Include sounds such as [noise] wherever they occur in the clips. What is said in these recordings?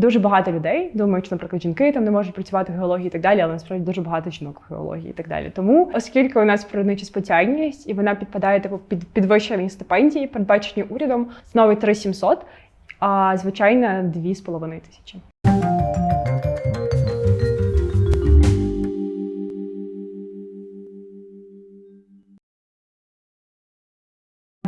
дуже багато людей думають, що, наприклад, жінки там не можуть працювати в геології і так далі, але насправді дуже багато жінок в геології і так далі. Тому, оскільки у нас природнича спеціальність і вона підпадає типу під підвищені стипендії, передбачені урядом, знову 3700, а звичайна 2,5 тисячі.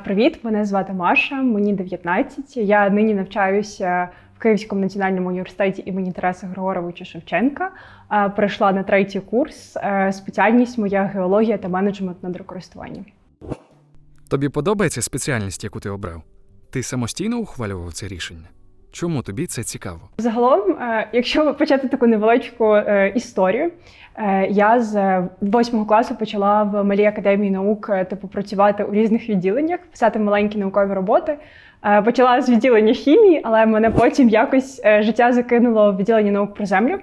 Привіт, мене звати Маша, мені 19. Я нині навчаюся Київському національному університеті імені Тараса Григоровича Шевченка. Е, Прийшла на третій курс. Е, Спеціальність моя геологія та менеджмент надрокористування. Тобі подобається спеціальність, яку ти обрав? Ти самостійно ухвалював це рішення? Чому тобі це цікаво? Загалом, е, якщо почати таку невеличку е, історію, е, я з восьмого класу почала в малій академії наук типу працювати у різних відділеннях, писати маленькі наукові роботи. Почала з відділення хімії, але мене потім якось життя закинуло в відділення наук про землю.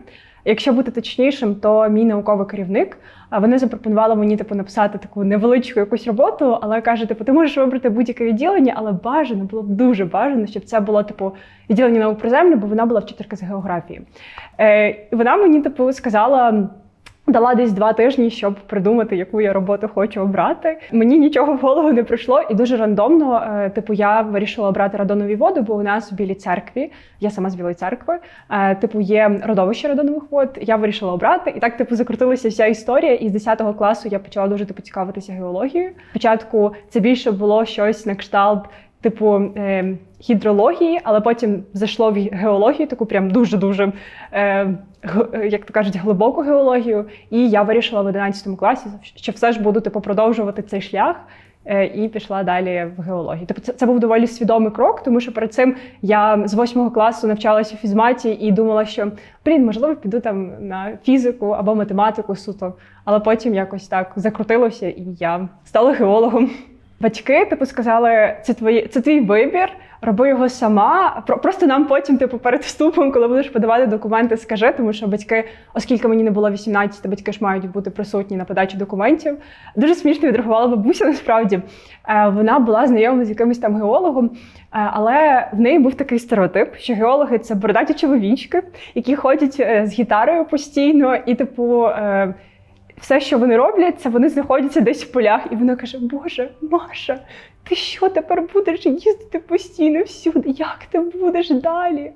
Якщо бути точнішим, то мій науковий керівник вони запропонували мені типу написати таку невеличку якусь роботу, але каже, типу, ти можеш вибрати будь-яке відділення, але бажано було б дуже бажано, щоб це було типу відділення наук про землю, бо вона була вчителька з географії. Е, і вона мені типу сказала. Дала десь два тижні, щоб придумати, яку я роботу хочу обрати. Мені нічого в голову не прийшло, і дуже рандомно, е, типу, я вирішила обрати радонові води, бо у нас в Білій церкві, я сама з Білої церкви, е, типу, є родовище радонових вод. Я вирішила обрати, і так типу закрутилася вся історія. І з 10 класу я почала дуже типу цікавитися геологією. Спочатку це більше було щось на кшталт. Типу е, гідрології, але потім зайшло в геологію, таку прям дуже-дуже, е, як то кажуть, глибоку геологію. І я вирішила в 11 класі, що все ж буду типу, продовжувати цей шлях. е, І пішла далі в геологію. Тобто це, це був доволі свідомий крок, тому що перед цим я з восьмого класу навчалася у фізматі і думала, що блін, можливо, піду там на фізику або математику суто. Але потім якось так закрутилося, і я стала геологом. Батьки, типу, сказали, це твої, це твій вибір, роби його сама. Просто нам потім, типу, перед вступом, коли будеш подавати документи, скажи, тому що батьки, оскільки мені не було 18, батьки ж мають бути присутні на подачі документів. Дуже смішно відреагувала бабуся. Насправді Е, вона була знайома з якимось там геологом, е, але в неї був такий стереотип, що геологи це бородаті чоловічки, які ходять е, з гітарою постійно, і, типу. все, що вони роблять, це вони знаходяться десь в полях, і вона каже: Боже, Маша, ти що тепер будеш їздити постійно всюди? Як ти будеш далі?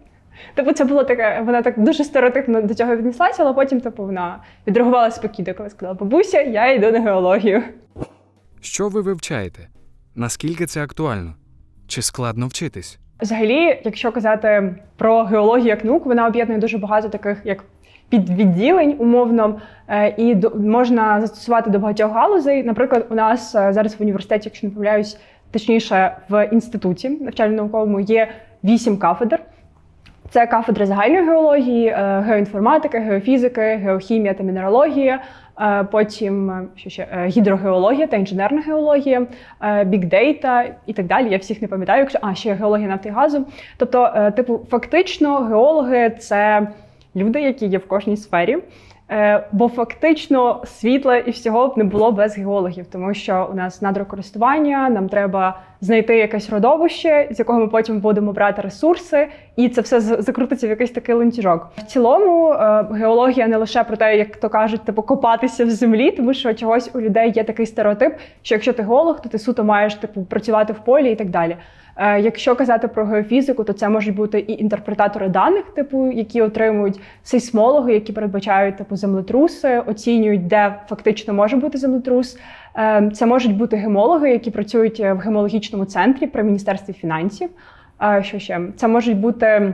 Типу, це було таке, вона так дуже стереотипно до цього віднеслася, але потім, типу, вона відреагувала спокійно, коли сказала: Бабуся, я йду на геологію. Що ви вивчаєте? Наскільки це актуально? Чи складно вчитись? Взагалі, якщо казати про геологію як науку, вона об'єднує дуже багато таких як підвідділень, умовно, е, і можна застосувати до багатьох галузей. Наприклад, у нас е, зараз в університеті, якщо не помиляюсь, точніше в інституті навчально-науковому є вісім кафедр. Це кафедри загальної геології, е, геоінформатики, геофізики, геохімія та мінералогія. е, Потім е, що ще гідрогеологія та інженерна геологія, бікдейта і так далі. Я всіх не пам'ятаю, якщо а ще геологія нафти і газу. Тобто, типу, фактично, геологи це люди, які є в кожній сфері. Е, Бо фактично світла і всього б не було без геологів, тому що у нас надрокористування, нам треба знайти якесь родовище, з якого ми потім будемо брати ресурси, і це все закрутиться в якийсь такий ланцюжок. В цілому е, геологія не лише про те, як то кажуть, типу копатися в землі, тому що чогось у людей є такий стереотип, що якщо ти геолог, то ти суто маєш типу працювати в полі і так далі. Е, Якщо казати про геофізику, то це можуть бути і інтерпретатори даних, типу, які отримують сейсмологи, які передбачають типу землетруси, оцінюють, де фактично може бути землетрус. Е, Це можуть бути гемологи, які працюють е, в гемологічному центрі при міністерстві фінансів. Що ще це можуть бути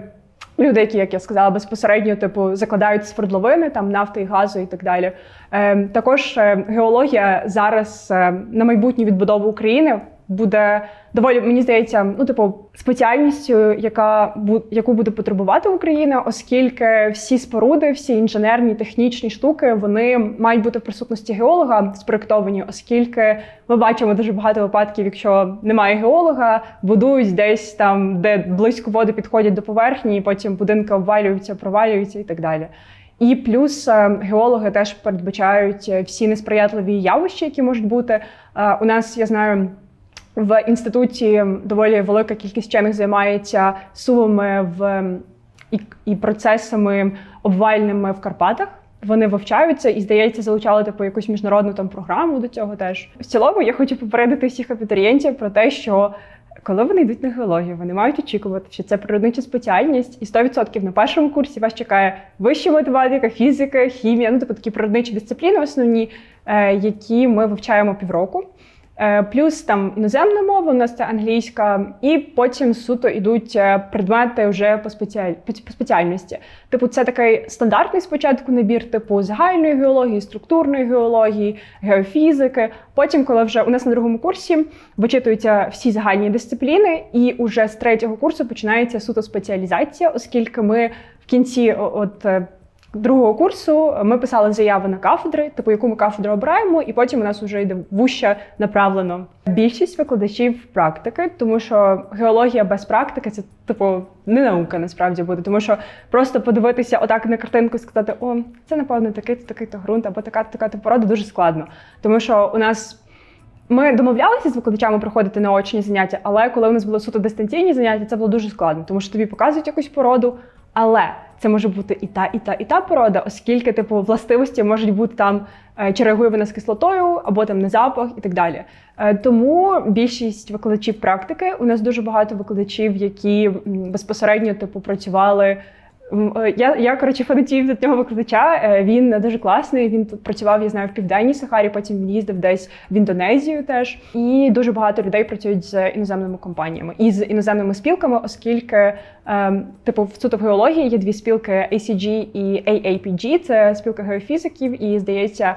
люди, які, як я сказала, безпосередньо типу закладають свердловини, там нафти і газу і так далі. Е, Також е, геологія зараз е, на майбутню відбудову України буде доволі, мені здається, ну, типу, спеціальністю, яка яку буде потребувати Україна, оскільки всі споруди, всі інженерні, технічні штуки, вони мають бути в присутності геолога спроектовані, оскільки ми бачимо дуже багато випадків, якщо немає геолога, будують десь там, де близько води підходять до поверхні, і потім будинки обвалюються, провалюються і так далі. І плюс е, геологи теж передбачають е, всі несприятливі явища, які можуть бути. Е, У нас я знаю. В інституті доволі велика кількість вчених займається сумами в і, і процесами обвальними в Карпатах. Вони вивчаються і, здається, залучали типу якусь міжнародну там програму до цього теж. В цілому я хочу попередити всіх абітурієнтів про те, що коли вони йдуть на геологію, вони мають очікувати, що це природнича спеціальність, і 100% на першому курсі вас чекає вища математика, фізика, хімія, ну тобто такі природничі дисципліни, основні, е, які ми вивчаємо півроку. Е, Плюс там іноземна мова, у нас це англійська, і потім суто йдуть е, предмети вже по, спеціаль... по спеціальності. Типу, це такий стандартний спочатку набір, типу загальної геології, структурної геології, геофізики. Потім, коли вже у нас на другому курсі вичитуються всі загальні дисципліни, і уже з третього курсу починається суто спеціалізація, оскільки ми в кінці от. Другого курсу ми писали заяви на кафедри, типу яку ми кафедру обираємо, і потім у нас вже йде вуще направлено. Більшість викладачів практики, тому що геологія без практики це типу не наука насправді буде. Тому що просто подивитися отак на картинку і сказати, о, це напевно такий то такий то ґрунт, або така така то порода дуже складно. Тому що у нас ми домовлялися з викладачами проходити наочні заняття, але коли у нас були суто дистанційні заняття, це було дуже складно, тому що тобі показують якусь породу, але це може бути і та, і та, і та порода, оскільки типу властивості можуть бути там, е, чи реагує вона з кислотою, або там на запах і так далі. Е, Тому більшість викладачів практики у нас дуже багато викладачів, які безпосередньо типу працювали. Е, Я, я коротше фанатів від нього викладача. Е, Він дуже класний. Він працював, я знаю, в південній Сахарі. Потім він їздив десь в Індонезію теж. І дуже багато людей працюють з іноземними компаніями і з іноземними спілками, оскільки, ем, типу, в суто в геології є дві спілки ACG і AAPG. Це спілка геофізиків і, здається,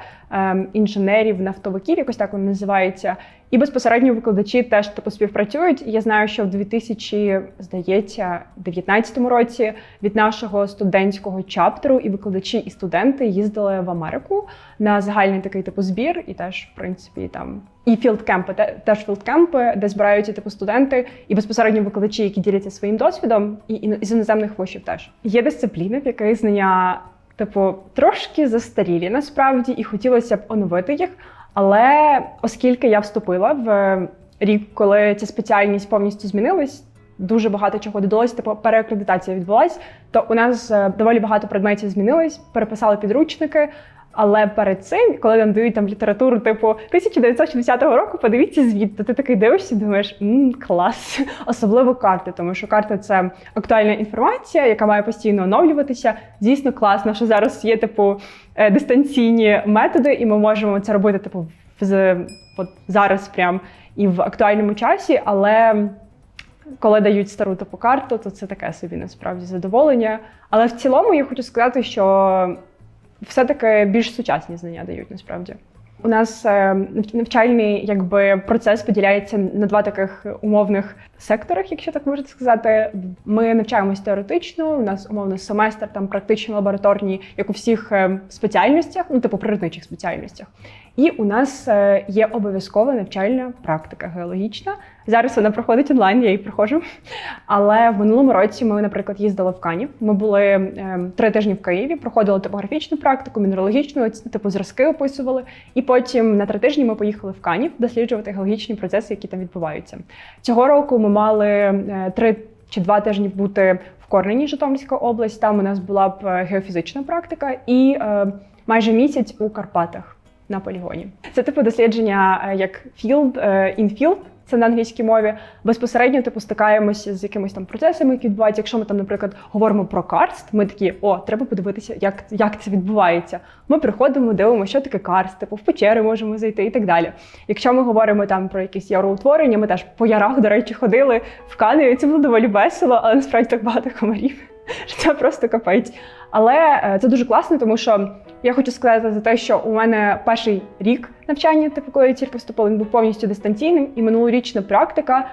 інженерів, нафтовиків, якось так вони називаються. І безпосередньо викладачі теж типу співпрацюють. І Я знаю, що в 2000, здається, 19 році від нашого студентського чаптеру і викладачі, і студенти їздили в Америку на загальний такий типу збір, і теж, в принципі, там і філдкемпи, теж філдкемпи, де збираються типу студенти і безпосередньо викладачі, які діляться своїм досвідом, і іно- із іноземних вишів теж є дисципліни, в яких знання. Типу, трошки застарілі насправді, і хотілося б оновити їх. Але оскільки я вступила в рік, коли ця спеціальність повністю змінилась, дуже багато чого додалось, типу переакредитація відбулась, то у нас е, доволі багато предметів змінилось, переписали підручники. Але перед цим, коли нам дають там літературу, типу 1960 року, подивіться звіт, то ти такий дивишся і думаєш, мм, клас, [laughs] особливо карти, тому що карта це актуальна інформація, яка має постійно оновлюватися. Дійсно класно, що зараз є типу е, дистанційні методи, і ми можемо це робити, типу, з от зараз прям і в актуальному часі, але. Коли дають стару типу карту, то це таке собі насправді задоволення. Але в цілому я хочу сказати, що все-таки більш сучасні знання дають насправді. У нас е, навчальний якби процес поділяється на два таких умовних секторах, якщо так можна сказати. Ми навчаємось теоретично. У нас умовно семестр там практично лабораторні, як у всіх е, спеціальностях, ну типу природничих спеціальностях. І у нас е, є обов'язкова навчальна практика геологічна. Зараз вона проходить онлайн, я її проходжу. Але в минулому році ми, наприклад, їздили в Канів. Ми були е, три тижні в Києві, проходили топографічну практику, мінералогічну, типу зразки описували. І потім на три тижні ми поїхали в Канів досліджувати геологічні процеси, які там відбуваються. Цього року ми мали е, три чи два тижні бути в Корнені, Житомирська область. Там у нас була б е, геофізична практика і майже місяць у Карпатах на полігоні. Це типу дослідження е, як field, е, in field, це на англійській мові. Безпосередньо типу стикаємося з якимись там процесами, які відбуваються. Якщо ми там, наприклад, говоримо про карст, ми такі, о, треба подивитися, як, як це відбувається. Ми приходимо, дивимося, що таке карст, типу в печери можемо зайти і так далі. Якщо ми говоримо там про якісь яроутворення, ми теж по ярах, до речі, ходили в Каневі, це було доволі весело, але насправді так багато комарів. [laughs] Це просто капець. Але е, це дуже класно, тому що я хочу сказати за те, що у мене перший рік навчання, типу, коли я тільки вступила, він був повністю дистанційним, і минулорічна практика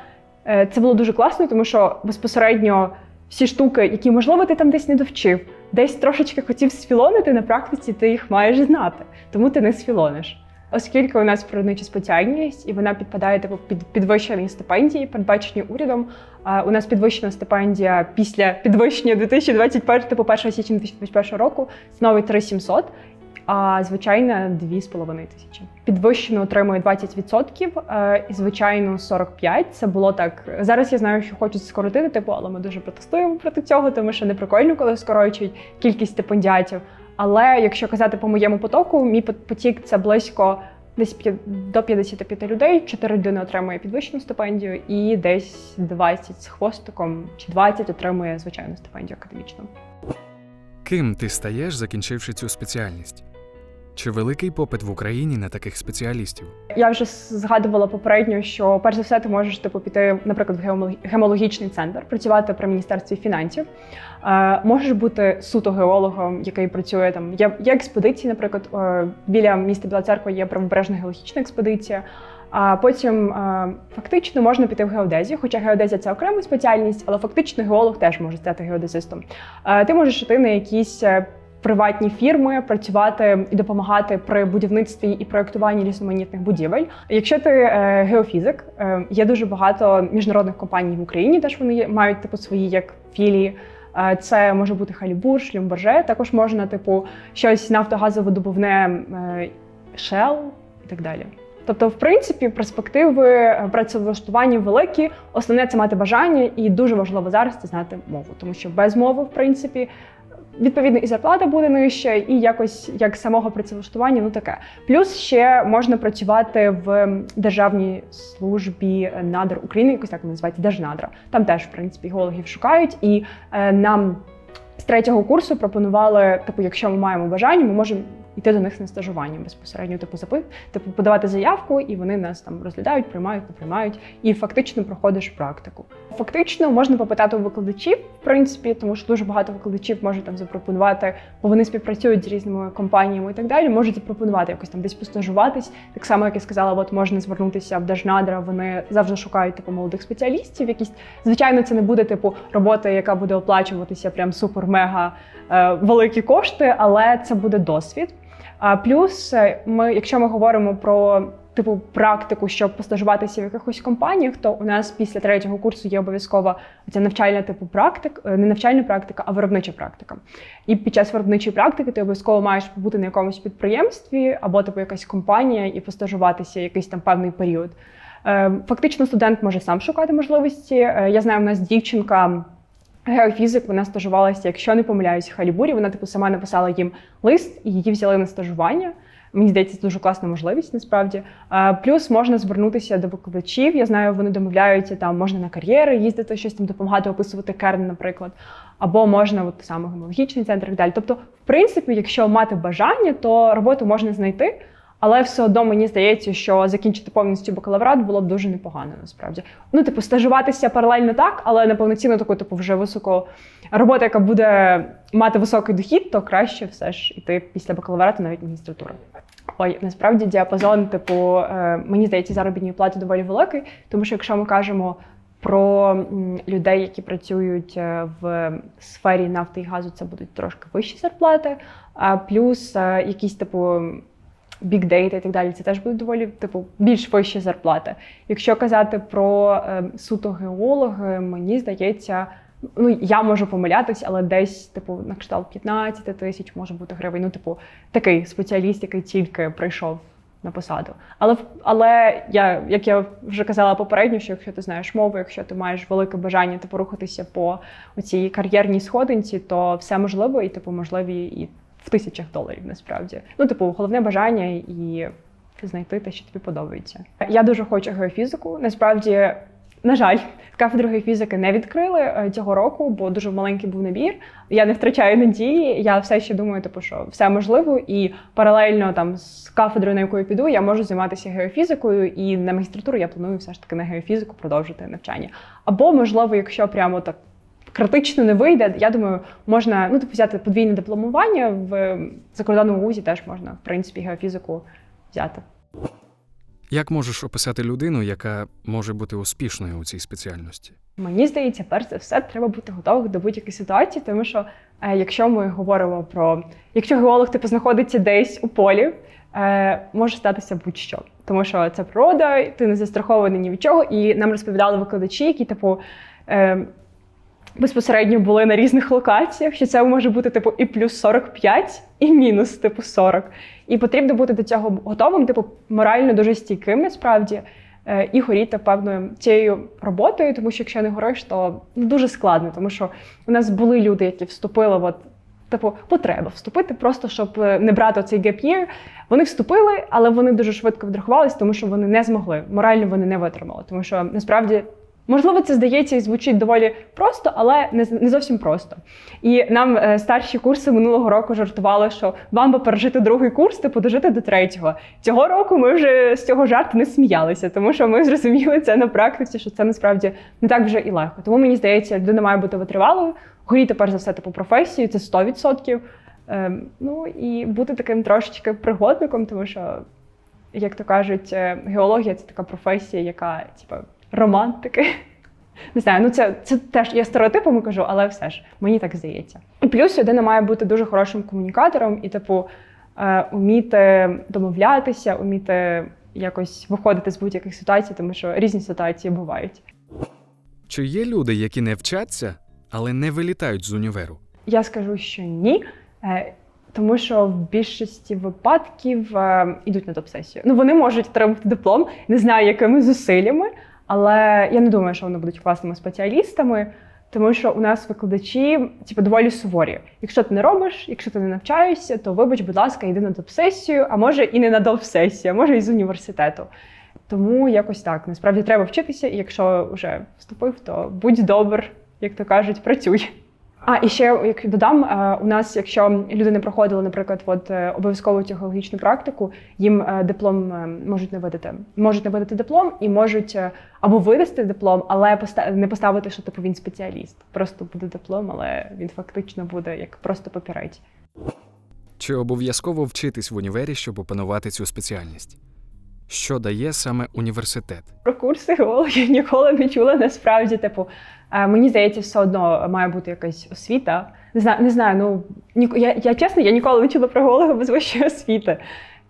е, це було дуже класно, тому що безпосередньо всі штуки, які можливо ти там десь не довчив, десь трошечки хотів сфілонити на практиці, ти їх маєш знати, тому ти не сфілониш. Оскільки у нас природнича спеціальність, і вона підпадає типу під підвищені стипендії, передбачені урядом. А у нас підвищена стипендія після підвищення 2021, типу 1 січня 2021 року становить 3700. а звичайна 2,5 тисячі. Підвищено отримує 20%, е, і звичайно 45%. Це було так. Зараз я знаю, що хочуть скоротити, типу, але ми дуже протестуємо проти цього, тому що не прикольно, коли скорочують кількість стипендіатів. Але якщо казати по моєму потоку, мій потік це близько десь до 55 людей. 4 людини отримує підвищену стипендію, і десь 20 з хвостиком чи 20 отримує звичайну стипендію академічну. Ким ти стаєш, закінчивши цю спеціальність? Чи великий попит в Україні на таких спеціалістів? Я вже згадувала попередньо, що перш за все ти можеш типу піти, наприклад, в гемологічний центр, працювати при міністерстві фінансів. Е, можеш бути суто геологом, який працює там. Є, є експедиції, наприклад, е, біля міста Біла Церква є правобережна геологічна експедиція. А потім е, фактично можна піти в геодезію, хоча геодезія це окрема спеціальність, але фактично геолог теж може стати геодезистом. Е, ти можеш йти на якісь е, приватні фірми, працювати і допомагати при будівництві і проєктуванні різноманітних будівель. Якщо ти е, геофізик, е, є дуже багато міжнародних компаній в Україні, теж вони мають типу свої як філії. Е, Це може бути Халібур, Шлюмберже. Також можна, типу, щось нафтогазовидобувне Shell і так далі. Тобто, в принципі, перспективи працевлаштування великі. Основне це мати бажання, і дуже важливо зараз це знати мову, тому що без мови, в принципі, відповідно і зарплата буде нижча, і якось як самого працевлаштування, ну таке. Плюс ще можна працювати в державній службі надр України, якось так називається Держнадра. Там теж, в принципі, геологів шукають, і е, нам з третього курсу пропонували, типу, якщо ми маємо бажання, ми можемо йти до них на стажування безпосередньо, типу, запи, типу, подавати заявку, і вони нас там розглядають, приймають, не приймають, і фактично проходиш практику. Фактично можна попитати у викладачів, в принципі, тому що дуже багато викладачів можуть там запропонувати, бо вони співпрацюють з різними компаніями і так далі. Можуть запропонувати якось там десь постажуватись. Так само, як я сказала, от можна звернутися в Держнадра. Вони завжди шукають типу молодих спеціалістів. Якісь звичайно, це не буде типу робота, яка буде оплачуватися прям супер-мега е, великі кошти, але це буде досвід. А плюс, е, ми, якщо ми говоримо про типу практику, щоб постажуватися в якихось компаніях, то у нас після третього курсу є обов'язкова ця навчальна типу практик, е, не навчальна практика, а виробнича практика. І під час виробничої практики ти обов'язково маєш побути на якомусь підприємстві або типу якась компанія і постажуватися якийсь там певний період. Е, Фактично, студент може сам шукати можливості. Я знаю, у нас дівчинка. Геофізик, вона стажувалася, якщо не помиляюсь, в Халібурі. Вона типу сама написала їм лист і її взяли на стажування. Мені здається, це дуже класна можливість насправді. Плюс можна звернутися до викладачів. Я знаю, вони домовляються там, можна на кар'єри їздити, щось там допомагати описувати керн, наприклад. Або можна от саме гемологічний центр і так далі. Тобто, в принципі, якщо мати бажання, то роботу можна знайти. Але все одно мені здається, що закінчити повністю бакалаврат було б дуже непогано насправді. Ну, типу, стажуватися паралельно так, але на повноцінну таку, типу, вже високо робота, яка буде мати високий дохід, то краще все ж іти після бакалаврату навіть магістратури. Ой, насправді діапазон, типу, е, мені здається, заробітної плати доволі великий, тому що якщо ми кажемо про людей, які працюють е, в сфері нафти і газу, це будуть трошки вищі зарплати, а плюс е, якісь типу. Data і так далі, це теж будуть доволі типу більш вищі зарплати. Якщо казати про е, суто геологи, мені здається, ну я можу помилятись, але десь, типу, на кшталт 15 тисяч може бути гривень. Ну, типу, такий спеціаліст, який тільки прийшов на посаду. Але але я, як я вже казала попередньо, що якщо ти знаєш мову, якщо ти маєш велике бажання типу рухатися по цій кар'єрній сходинці, то все можливо, і типу можливі і в тисячах доларів насправді. Ну, типу, головне бажання і знайти те, що тобі подобається. Я дуже хочу геофізику. Насправді, на жаль, кафедру геофізики не відкрили е, цього року, бо дуже маленький був набір. Я не втрачаю надії. Я все ще думаю, типу, що все можливо, і паралельно там з кафедрою, на яку я піду, я можу займатися геофізикою, і на магістратуру я планую все ж таки на геофізику продовжити навчання. Або, можливо, якщо прямо так критично не вийде, я думаю, можна ну, типу, взяти подвійне дипломування в закордонному вузі, теж можна, в принципі, геофізику взяти. Як можеш описати людину, яка може бути успішною у цій спеціальності? Мені здається, перш за все, треба бути готовим до будь-якої ситуації, тому що е, якщо ми говоримо про якщо геолог типу знаходиться десь у полі, е, може статися будь-що, тому що це природа, ти не застрахований ні від чого. І нам розповідали викладачі, які типу. Е, безпосередньо були на різних локаціях, що це може бути типу і плюс 45, і мінус типу 40. І потрібно бути до цього готовим, типу, морально дуже стійким насправді. е, І горіти певною цією роботою, тому що якщо не гориш, то дуже складно, тому що у нас були люди, які вступили, от, типу, потреба вступити, просто щоб е, не брати цей gap year. Вони вступили, але вони дуже швидко відрахувалися, тому що вони не змогли. Морально вони не витримали. Тому що насправді, можливо, це здається і звучить доволі просто, але не, не зовсім просто. І нам е, старші курси минулого року жартували, що вам би пережити другий курс, типу дожити до третього. Цього року ми вже з цього жарту не сміялися, тому що ми [laughs] зрозуміли це на практиці, що це насправді не так вже і легко. Тому мені здається, людина має бути витривалою, горіти перш за все типу професію, це 100%. Ем, ну і бути таким трошечки пригодником, тому що, як то кажуть, е, геологія це така професія, яка, типу, романтики. [laughs] Не знаю, ну це, це теж я стереотипами кажу, але все ж мені так здається. І плюс людина має бути дуже хорошим комунікатором і, типу, е, уміти домовлятися, уміти якось виходити з будь-яких ситуацій, тому що різні ситуації бувають. Чи є люди, які не вчаться, але не вилітають з універу? Я скажу, що ні. е, Тому що в більшості випадків е, йдуть на топ-сесію. Ну вони можуть отримати диплом, не знаю якими зусиллями, але я не думаю, що вони будуть класними спеціалістами, тому що у нас викладачі типу, доволі суворі. Якщо ти не робиш, якщо ти не навчаєшся, то вибач, будь ласка, йди на топ-сесію, а може і не на топ-сесію, а може і з університету. Тому якось так. Насправді треба вчитися, і якщо вже вступив, то будь добр, як то кажуть, працюй. А і ще як додам, е, у нас, якщо люди не проходили, наприклад, от е, обов'язкову технологічну практику, їм е, диплом можуть не видати. Можуть не видати диплом і можуть або видасти диплом, але не поставити, що типу він спеціаліст. Просто буде диплом, але він фактично буде як просто папірець. Чи обов'язково вчитись в універі, щоб опанувати цю спеціальність? Що дає саме університет? Про курси геології ніколи не чула. Насправді, типу, е, мені здається, все одно має бути якась освіта. Не знаю, не знаю. Ну ні, я, я чесно, я ніколи не чула про геолога без вищої освіти.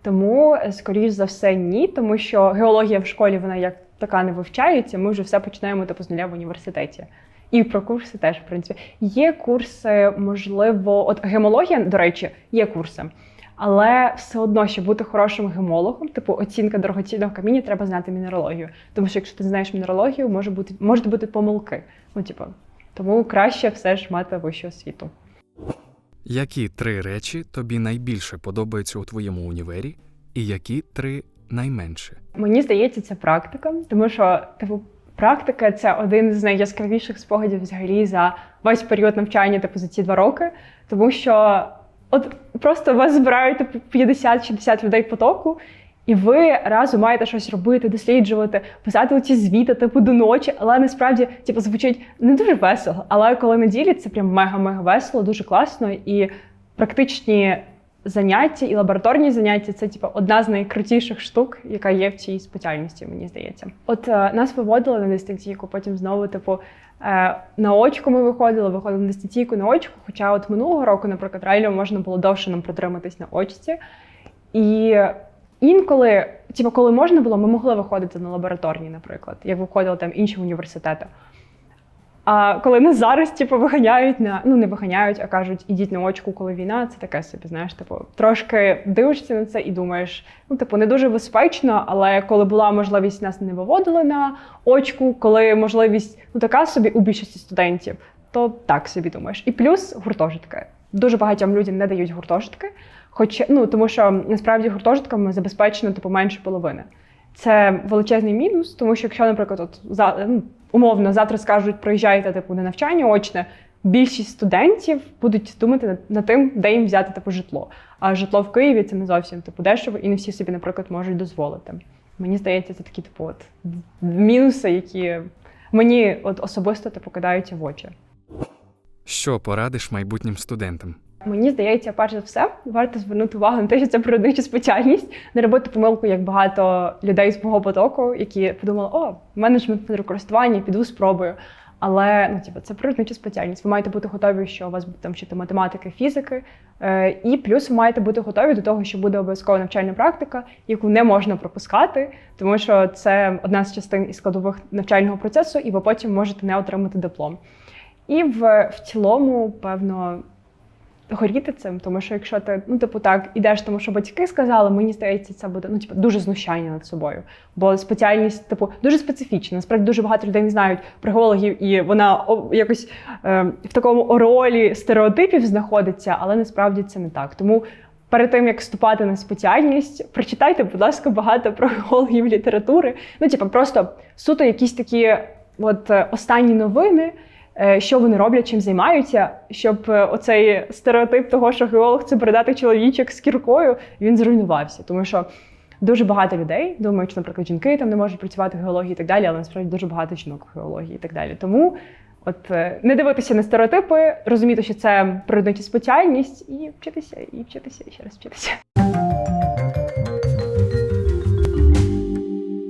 Тому, е, скоріш за все, ні, тому що геологія в школі вона як така не вивчається. Ми вже все починаємо типу, з нуля в університеті. І про курси теж, в принципі. Є курси, можливо, от гемологія, до речі, є курси. Але все одно, щоб бути хорошим гемологом, типу оцінка дорогоцінного каміння, треба знати мінералогію. Тому що якщо ти не знаєш мінералогію, може бути можуть бути помилки. Ну, типу, тому краще все ж мати вищу освіту. Які три речі тобі найбільше подобаються у твоєму універі, і які три найменше? Мені здається, це практика, тому що типу. Практика це один з найяскравіших спогадів взагалі за весь період навчання, типу за ці два роки. Тому що от просто вас збирають типу, 50-60 людей потоку, і ви разом маєте щось робити, досліджувати, писати ці звіти, типу до ночі. Але насправді типу, звучить не дуже весело. Але коли на ділі, це прям мега-мега весело, дуже класно і практичні заняття і лабораторні заняття це типу, одна з найкрутіших штук, яка є в цій спеціальності, мені здається. От е, нас виводили на дистанційку, потім знову, типу, е, на очку ми виходили, виходили на дистанційку на очку. Хоча от минулого року, наприклад, реально можна було довше нам протриматись на очці. І інколи, типу, коли можна було, ми могли виходити на лабораторні, наприклад, як виходили там інші університети. А коли нас зараз типу, виганяють на ну не виганяють, а кажуть, ідіть на очку, коли війна, це таке собі, знаєш, типу, трошки дивишся на це і думаєш, ну, типу, не дуже безпечно, але коли була можливість нас не виводили на очку, коли можливість ну така собі у більшості студентів, то так собі думаєш. І плюс гуртожитки. Дуже багатьом людям не дають гуртожитки, хоч ну тому що насправді гуртожитками забезпечено типу менше половини. Це величезний мінус, тому що якщо, наприклад, от за ну, умовно завтра скажуть, приїжджайте типу на навчання очне, більшість студентів будуть думати над, над тим, де їм взяти типу житло. А житло в Києві це не зовсім типу дешево, і не всі собі, наприклад, можуть дозволити. Мені здається, це такі типу от мінуси, які мені от особисто типу кидаються в очі. Що порадиш майбутнім студентам? Мені здається, перш за все, варто звернути увагу на те, що це природнича спеціальність, не робити помилку, як багато людей з мого потоку, які подумали, о, менеджмент природокористування, піду спробую. Але ну, типу, це природнича спеціальність. Ви маєте бути готові, що у вас буде там вчити математики, фізики, е, і плюс ви маєте бути готові до того, що буде обов'язкова навчальна практика, яку не можна пропускати, тому що це одна з частин і складових навчального процесу, і ви потім можете не отримати диплом. І в, в цілому, певно, горіти цим, тому що якщо ти, ну, типу, так, ідеш, тому що батьки сказали, мені здається, це буде ну, типу, дуже знущання над собою. Бо спеціальність, типу, дуже специфічна. Насправді дуже багато людей не знають про геологів, і вона якось е, в такому оролі стереотипів знаходиться, але насправді це не так. Тому перед тим як вступати на спеціальність, прочитайте, будь ласка, багато про геологів літератури. Ну, типу, просто суто якісь такі от е, останні новини. Е, Що вони роблять, чим займаються, щоб е, оцей стереотип того, що геолог це передати чоловічок з кіркою, він зруйнувався. Тому що дуже багато людей думають, що, наприклад, жінки там не можуть працювати в геології і так далі, але насправді дуже багато жінок в геології і так далі. Тому от е, не дивитися на стереотипи, розуміти, що це природнича спеціальність, і вчитися, і вчитися, і ще раз вчитися.